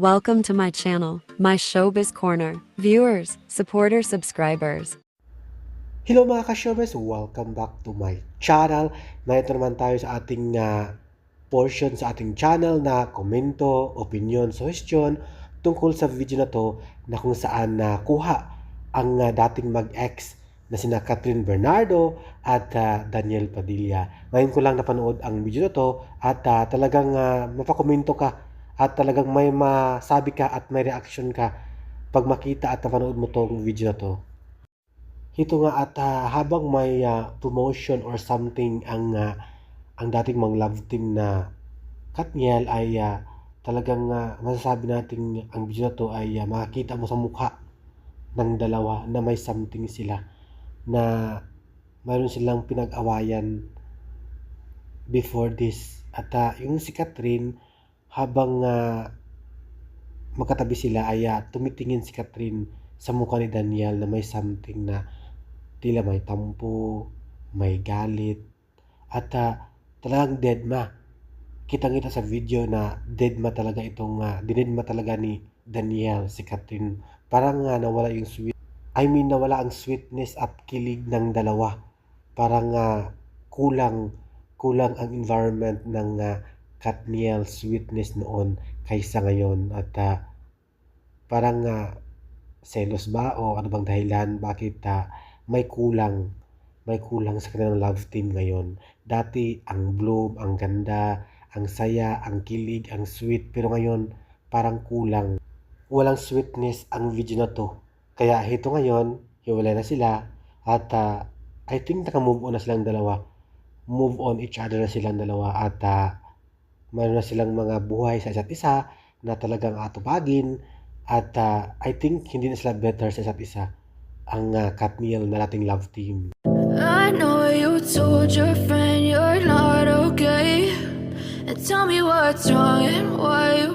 Welcome to my channel, my showbiz corner. Viewers, supporters, subscribers. Hello mga ka-showbiz! Welcome back to my channel. Narito naman tayo sa ating ah, portion sa ating channel na komento, opinion, suggestion tungkol sa video na to na kung saan nakuha ang ah, dating mag-ex na sina Catherine Bernardo at ah, Daniel Padilla. Ngayon ko lang napanood ang video na to at ah, talagang ah, mapakomento ka at talagang may masabi ka at may reaction ka pag makita at napanood mo tong video na to. Ito nga at ah, habang may ah, promotion or something ang ah, ang dating mga love team na Katniel ay ah, talagang ah, masasabi natin ang video na to ay ah, makikita mo sa mukha ng dalawa na may something sila na mayroon silang pinag-awayan before this at ah, yung si Catherine habang ah, magkatabi sila ay ah, tumitingin si Catherine sa mukha ni Daniel na may something na tila may tampo, may galit, at ah, talagang deadma. Kitang-kita sa video na deadma talaga itong, uh, dinedma talaga ni Daniel, si Catherine. Parang nga nawala yung sweet, I mean nawala ang sweetness at kilig ng dalawa. Parang ah, kulang, kulang ang environment ng uh, Katniel sweetness noon kaysa ngayon. At ah, parang ah, selos ba o ano bang dahilan bakit ah, may kulang may kulang sa kanilang love team ngayon. Dati ang bloom, ang ganda, ang saya, ang kilig, ang sweet pero ngayon parang kulang. Walang sweetness ang video na to. Kaya ito ngayon, hiwalay na sila at ah, I think naka-move on na silang dalawa. Move on each other na silang dalawa at ah, mayroon na silang mga buhay sa isa't isa na talagang atupagin at ah, I think hindi na sila better sa isa't isa ang uh, Katniel na nating love team. I know you told your friend you're not okay. And tell me what's wrong and why